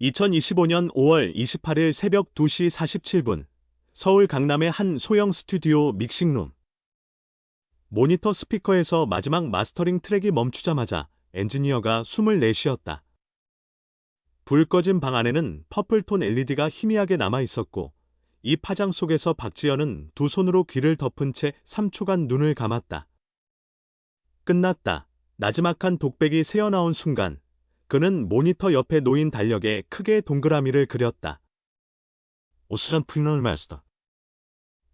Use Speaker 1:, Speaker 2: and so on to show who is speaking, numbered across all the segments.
Speaker 1: 2025년 5월 28일 새벽 2시 47분 서울 강남의 한 소형 스튜디오 믹싱룸 모니터 스피커에서 마지막 마스터링 트랙이 멈추자마자 엔지니어가 숨을 내쉬었다. 불 꺼진 방 안에는 퍼플톤 LED가 희미하게 남아 있었고 이 파장 속에서 박지연은 두 손으로 귀를 덮은 채 3초간 눈을 감았다. 끝났다. 나지막한 독백이 새어나온 순간 그는 모니터 옆에 놓인 달력에 크게 동그라미를 그렸다.
Speaker 2: 오스란 프리널 마스터.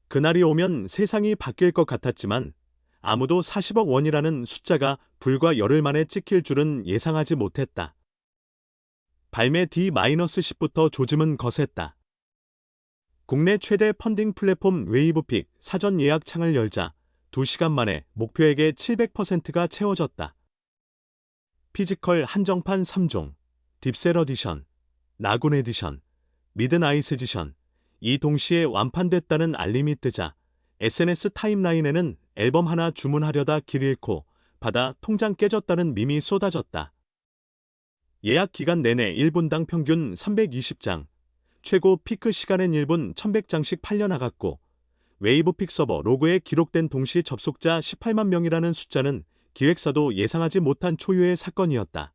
Speaker 1: 그날이 오면 세상이 바뀔 것 같았지만 아무도 40억 원이라는 숫자가 불과 열흘 만에 찍힐 줄은 예상하지 못했다. 발매 D-10부터 조짐은 거셌다. 국내 최대 펀딩 플랫폼 웨이브픽 사전 예약 창을 열자 2시간 만에 목표액의 700%가 채워졌다. 피지컬 한정판 3종, 딥셀 어디션, 나군 에디션, 미드나이스 에디션, 이 동시에 완판됐다는 알림이 뜨자 SNS 타임라인에는 앨범 하나 주문하려다 길 잃고 받아 통장 깨졌다는 밈이 쏟아졌다. 예약 기간 내내 1분당 평균 320장, 최고 피크 시간엔 1분 1100장씩 팔려나갔고 웨이브픽 서버 로그에 기록된 동시 접속자 18만 명이라는 숫자는 기획사도 예상하지 못한 초유의 사건이었다.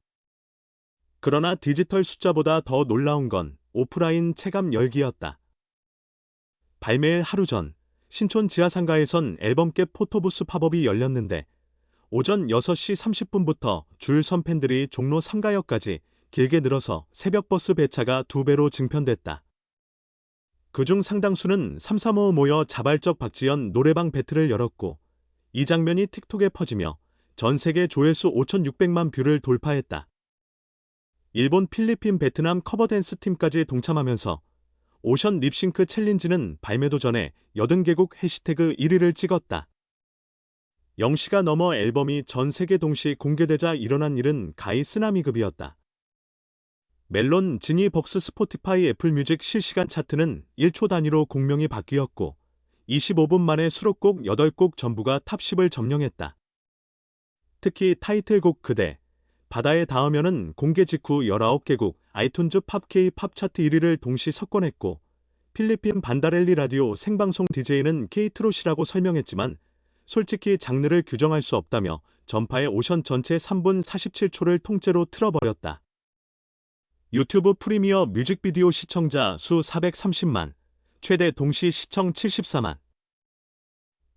Speaker 1: 그러나 디지털 숫자보다 더 놀라운 건 오프라인 체감 열기였다. 발매일 하루 전 신촌 지하상가에선 앨범캡 포토부스 팝업이 열렸는데 오전 6시 30분부터 줄 선 팬들이 종로 3가역까지 길게 늘어서 새벽버스 배차가 두 배로 증편됐다. 그중 상당수는 335 모여 자발적 박지연 노래방 배틀을 열었고 이 장면이 틱톡에 퍼지며 전 세계 조회수 5,600만 뷰를 돌파했다. 일본, 필리핀, 베트남 커버댄스 팀까지 동참하면서 오션 립싱크 챌린지는 발매도 전에 80개국 해시태그 1위를 찍었다. 0시가 넘어 앨범이 전 세계 동시 공개되자 일어난 일은 가히 쓰나미급이었다. 멜론, 지니, 벅스, 스포티파이, 애플뮤직 실시간 차트는 1초 단위로 공명이 바뀌었고 25분 만에 수록곡 8곡 전부가 탑10을 점령했다. 특히 타이틀곡 그대, 바다에 닿으면은 공개 직후 19개국 아이튠즈 팝케이 팝 차트 1위를 동시 석권했고 필리핀 반다렐리 라디오 생방송 DJ는 케이트롯이라고 설명했지만 솔직히 장르를 규정할 수 없다며 전파의 오션 전체 3분 47초를 통째로 틀어버렸다. 유튜브 프리미어 뮤직비디오 시청자 수 430만, 최대 동시 시청 74만.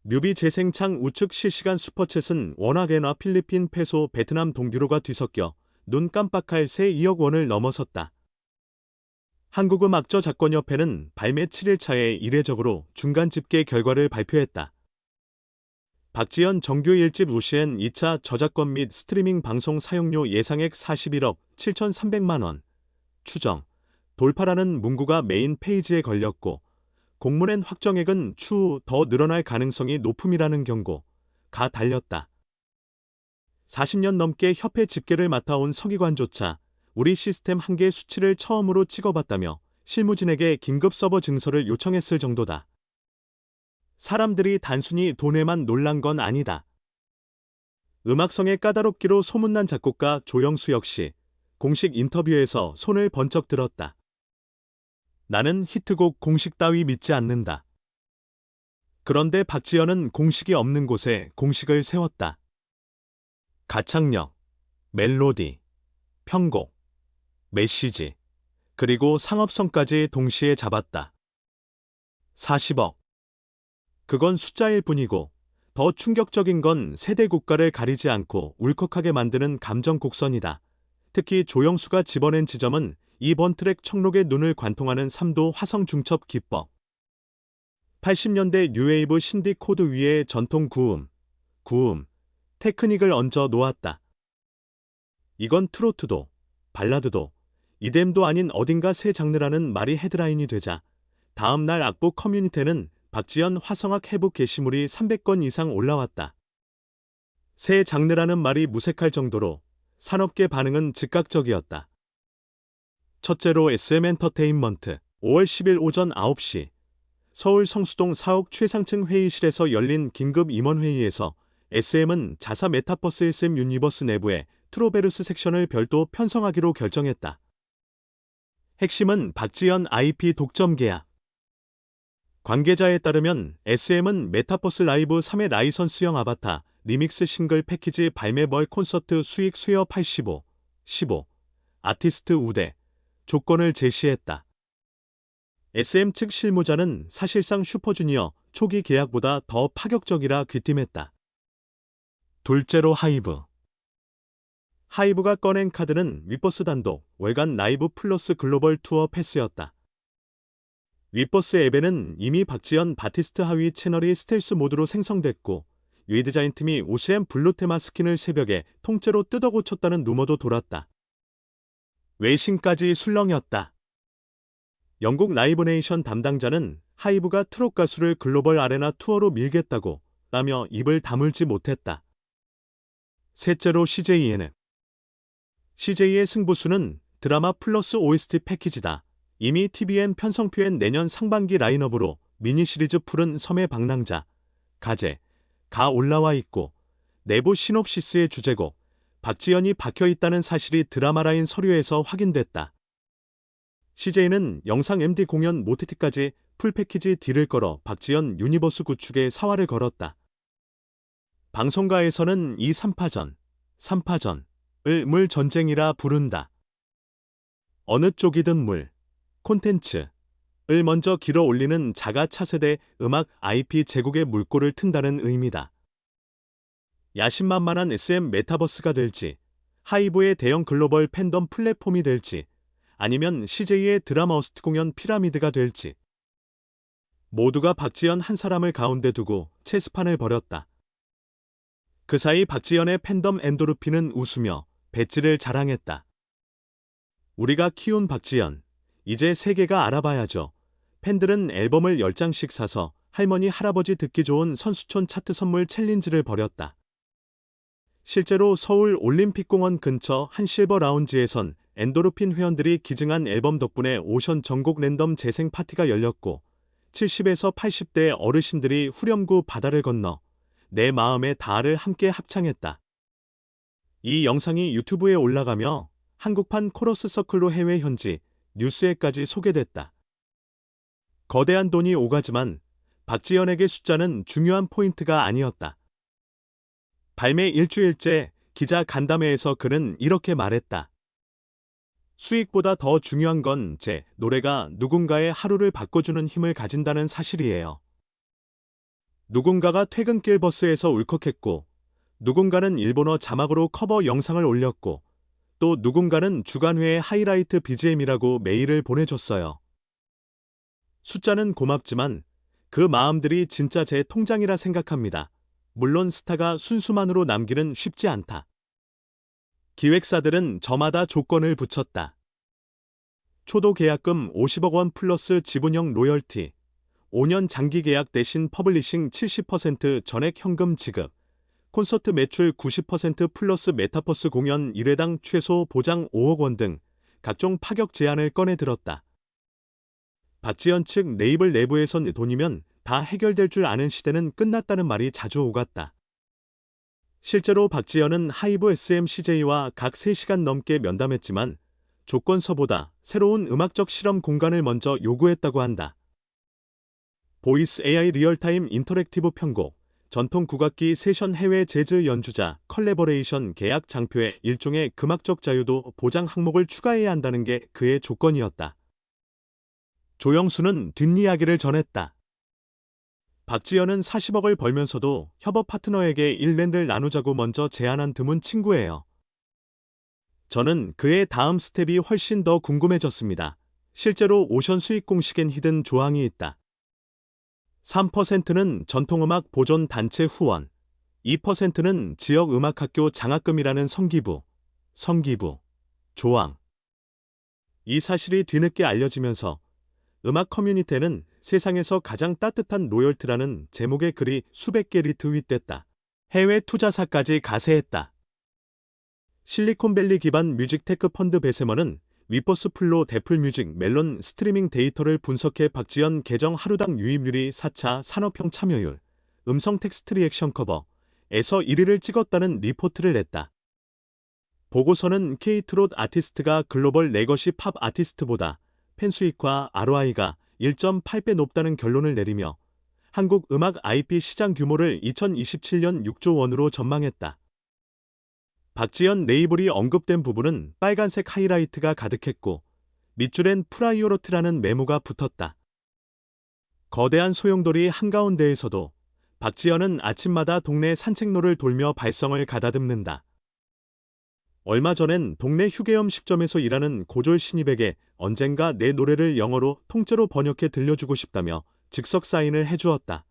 Speaker 1: 뮤비 재생창 우측 실시간 슈퍼챗은 워낙에나 필리핀 페소 베트남 동규로가 뒤섞여 눈 깜빡할 새 2억 원을 넘어섰다. 한국음악저 작권협회는 발매 7일차에 이례적으로 중간 집계 결과를 발표했다. 박지연 정규 1집 우시엔 2차 저작권 및 스트리밍 방송 사용료 예상액 41억 7,300만 원. 추정. 돌파라는 문구가 메인 페이지에 걸렸고 공문엔 확정액은 추후 더 늘어날 가능성이 높음이라는 경고가 달렸다. 40년 넘게 협회 집계를 맡아온 서기관조차 우리 시스템 한개 수치를 처음으로 찍어봤다며 실무진에게 긴급 서버 증서를 요청했을 정도다. 사람들이 단순히 돈에만 놀란 건 아니다. 음악성의 까다롭기로 소문난 작곡가 조영수 역시 공식 인터뷰에서 손을 번쩍 들었다. 나는 히트곡 공식 따위 믿지 않는다. 그런데 박지연은 공식이 없는 곳에 공식을 세웠다. 가창력, 멜로디, 편곡, 메시지, 그리고 상업성까지 동시에 잡았다. 40억. 그건 숫자일 뿐이고 더 충격적인 건 세대 국가를 가리지 않고 울컥하게 만드는 감정 곡선이다. 특히 조영수가 집어낸 지점은 이번 트랙 청록의 눈을 관통하는 3도 화성 중첩 기법. 80년대 뉴웨이브 신디 코드 위에 전통 구음, 구음, 테크닉을 얹어 놓았다. 이건 트로트도, 발라드도, 이뎀도 아닌 어딘가 새 장르라는 말이 헤드라인이 되자 다음 날 악보 커뮤니티는 박지연 화성학 해북 게시물이 300건 이상 올라왔다. 새 장르라는 말이 무색할 정도로 산업계 반응은 즉각적이었다. 첫째로 SM 엔터테인먼트 5월 10일 오전 9시 서울 성수동 사옥 최상층 회의실에서 열린 긴급 임원회의에서 SM은 자사 메타버스 SM 유니버스 내부에 트로베르스 섹션을 별도 편성하기로 결정했다. 핵심은 박지연 IP 독점 계약. 관계자에 따르면 SM은 메타버스 라이브 3의 라이선스형 아바타 리믹스 싱글 패키지 발매벌 콘서트 수익 수여 85, 15, 아티스트 우대 조건을 제시했다. SM 측 실무자는 사실상 슈퍼주니어 초기 계약보다 더 파격적이라 귀띔했다. 둘째로 하이브. 하이브가 꺼낸 카드는 위버스 단독 월간 라이브 플러스 글로벌 투어 패스였다. 위버스 앱에는 이미 박지연 바티스트 하위 채널이 스텔스 모드로 생성됐고 위디자인 팀이 OCM 블루 테마 스킨을 새벽에 통째로 뜯어 고쳤다는 루머도 돌았다. 외신까지 술렁이었다. 영국 라이브네이션 담당자는 하이브가 트롯 가수를 글로벌 아레나 투어로 밀겠다고 라며 입을 다물지 못했다. 셋째로 CJ에는 CJ의 승부수는 드라마 플러스 OST 패키지다. 이미 TVN 편성표엔 내년 상반기 라인업으로 미니 시리즈 푸른 섬의 방랑자, 가제, 가 올라와 있고 내부 시놉시스의 주제곡, 박지연이 박혀 있다는 사실이 드라마 라인 서류에서 확인됐다. CJ는 영상 MD 공연 모티티까지 풀 패키지 딜을 걸어 박지연 유니버스 구축에 사활을 걸었다. 방송가에서는 이 3파전, 3파전을 물 전쟁이라 부른다. 어느 쪽이든 물, 콘텐츠를 먼저 길어 올리는 자가 차세대 음악 IP 제국의 물꼬를 튼다는 의미다. 야심만만한 SM 메타버스가 될지, 하이브의 대형 글로벌 팬덤 플랫폼이 될지, 아니면 CJ의 드라마 어스트 공연 피라미드가 될지. 모두가 박지연 한 사람을 가운데 두고 체스판을 벌였다. 그 사이 박지연의 팬덤 엔도르핀은 웃으며 배지를 자랑했다. 우리가 키운 박지연, 이제 세계가 알아봐야죠. 팬들은 앨범을 10장씩 사서 할머니 할아버지 듣기 좋은 선수촌 차트 선물 챌린지를 벌였다. 실제로 서울 올림픽공원 근처 한 실버 라운지에선 엔도르핀 회원들이 기증한 앨범 덕분에 오션 전국 랜덤 재생 파티가 열렸고 70에서 80대 어르신들이 후렴구 바다를 건너 내 마음의 다를 함께 합창했다. 이 영상이 유튜브에 올라가며 한국판 코러스 서클로 해외 현지 뉴스에까지 소개됐다. 거대한 돈이 오가지만 박지연에게 숫자는 중요한 포인트가 아니었다. 발매 일주일째 기자 간담회에서 그는 이렇게 말했다. 수익보다 더 중요한 건 제 노래가 누군가의 하루를 바꿔주는 힘을 가진다는 사실이에요. 누군가가 퇴근길 버스에서 울컥했고, 누군가는 일본어 자막으로 커버 영상을 올렸고, 또 누군가는 주간회의 하이라이트 BGM이라고 메일을 보내줬어요. 숫자는 고맙지만 그 마음들이 진짜 제 통장이라 생각합니다. 물론 스타가 순수만으로 남기는 쉽지 않다. 기획사들은 저마다 조건을 붙였다. 초도 계약금 50억 원 플러스 지분형 로열티, 5년 장기 계약 대신 퍼블리싱 70% 전액 현금 지급, 콘서트 매출 90% 플러스 메타버스 공연 1회당 최소 보장 5억 원 등 각종 파격 제안을 꺼내 들었다. 박지연 측 네이블 내부에선 돈이면 다 해결될 줄 아는 시대는 끝났다는 말이 자주 오갔다. 실제로 박지연은 하이브 SMCJ와 각 3시간 넘게 면담했지만 조건서보다 새로운 음악적 실험 공간을 먼저 요구했다고 한다. 보이스 AI 리얼타임 인터랙티브 편곡, 전통 국악기 세션 해외 재즈 연주자 컬래버레이션 계약 장표에 일종의 금악적 자유도 보장 항목을 추가해야 한다는 게 그의 조건이었다. 조영수는 뒷이야기를 전했다. 박지연은 40억을 벌면서도 협업 파트너에게 일랜드를 나누자고 먼저 제안한 드문 친구예요. 저는 그의 다음 스텝이 훨씬 더 궁금해졌습니다. 실제로 오션 수익 공식엔 히든 조항이 있다. 3%는 전통음악 보존 단체 후원, 2%는 지역 음악학교 장학금이라는 성기부, 성기부, 조항. 이 사실이 뒤늦게 알려지면서 음악 커뮤니티에는 세상에서 가장 따뜻한 로열트라는 제목의 글이 수백 개 리트윗됐다. 해외 투자사까지 가세했다. 실리콘밸리 기반 뮤직 테크 펀드 베세머는 위버스 플로 데플 뮤직 멜론 스트리밍 데이터를 분석해 박지연 계정 하루당 유입률이 4차 산업형 참여율, 음성 텍스트 리액션 커버에서 1위를 찍었다는 리포트를 냈다. 보고서는 K-트롯 아티스트가 글로벌 레거시 팝 아티스트보다 팬 수익과 ROI가 1.8배 높다는 결론을 내리며 한국 음악 IP 시장 규모를 2027년 6조 원으로 전망했다. 박지연 네이블이 언급된 부분은 빨간색 하이라이트가 가득했고 밑줄엔 프라이오로트라는 메모가 붙었다. 거대한 소용돌이 한가운데에서도 박지연은 아침마다 동네 산책로를 돌며 발성을 가다듬는다. 얼마 전엔 동네 휴게염 식점에서 일하는 고졸 신입에게 언젠가 내 노래를 영어로 통째로 번역해 들려주고 싶다며 즉석 사인을 해주었다.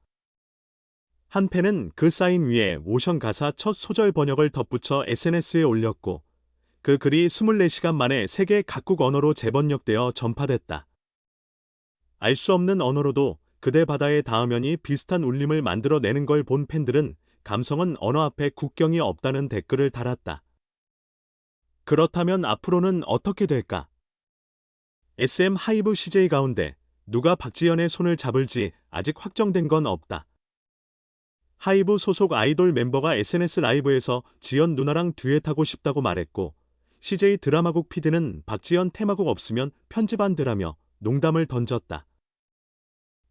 Speaker 1: 한 팬은 그 사인 위에 오션 가사 첫 소절 번역을 덧붙여 SNS에 올렸고 그 글이 24시간 만에 세계 각국 언어로 재번역되어 전파됐다. 알 수 없는 언어로도 그대 바다에 닿으면이 비슷한 울림을 만들어내는 걸 본 팬들은 감성은 언어 앞에 국경이 없다는 댓글을 달았다. 그렇다면 앞으로는 어떻게 될까? SM 하이브 CJ 가운데 누가 박지연의 손을 잡을지 아직 확정된 건 없다. 하이브 소속 아이돌 멤버가 SNS 라이브에서 지연 누나랑 듀엣하고 싶다고 말했고 CJ 드라마국 PD는 박지연 테마곡 없으면 편집 안 되라며 농담을 던졌다.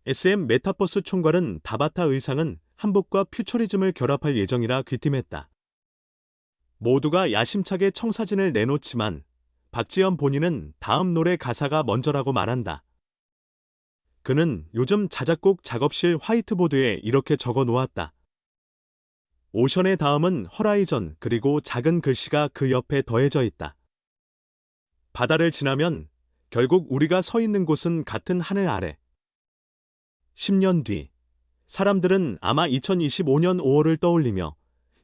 Speaker 1: SM 메타버스 총괄은 다바타 의상은 한복과 퓨처리즘을 결합할 예정이라 귀띔했다. 모두가 야심차게 청사진을 내놓지만 박지연 본인은 다음 노래 가사가 먼저라고 말한다. 그는 요즘 자작곡 작업실 화이트보드에 이렇게 적어 놓았다. 오션의 다음은 허라이전 그리고 작은 글씨가 그 옆에 더해져 있다. 바다를 지나면 결국 우리가 서 있는 곳은 같은 하늘 아래. 10년 뒤 사람들은 아마 2025년 5월을 떠올리며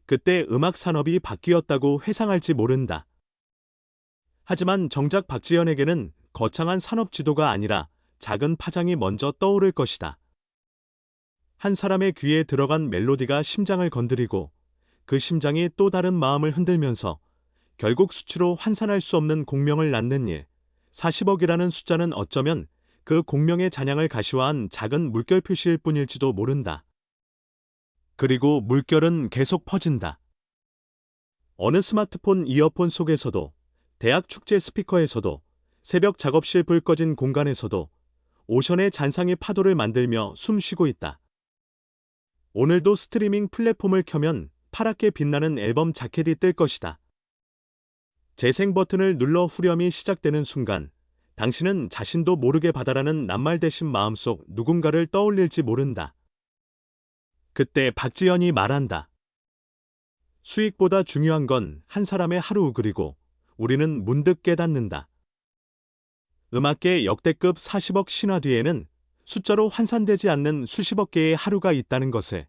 Speaker 1: 그때 음악 산업이 바뀌었다고 회상할지 모른다. 하지만 정작 박지연에게는 거창한 산업 지도가 아니라 작은 파장이 먼저 떠오를 것이다. 한 사람의 귀에 들어간 멜로디가 심장을 건드리고 그 심장이 또 다른 마음을 흔들면서 결국 수치로 환산할 수 없는 공명을 낳는 일. 40억이라는 숫자는 어쩌면 그 공명의 잔향을 가시화한 작은 물결 표시일 뿐일지도 모른다. 그리고 물결은 계속 퍼진다. 어느 스마트폰 이어폰 속에서도, 대학 축제 스피커에서도, 새벽 작업실 불 꺼진 공간에서도 오션의 잔상이 파도를 만들며 숨 쉬고 있다. 오늘도 스트리밍 플랫폼을 켜면 파랗게 빛나는 앨범 자켓이 뜰 것이다. 재생 버튼을 눌러 후렴이 시작되는 순간 당신은 자신도 모르게 받아라는 낱말 대신 마음속 누군가를 떠올릴지 모른다. 그때 박지연이 말한다. 수익보다 중요한 건 한 사람의 하루 그리고 우리는 문득 깨닫는다. 음악계 역대급 40억 신화 뒤에는 숫자로 환산되지 않는 수십억 개의 하루가 있다는 것을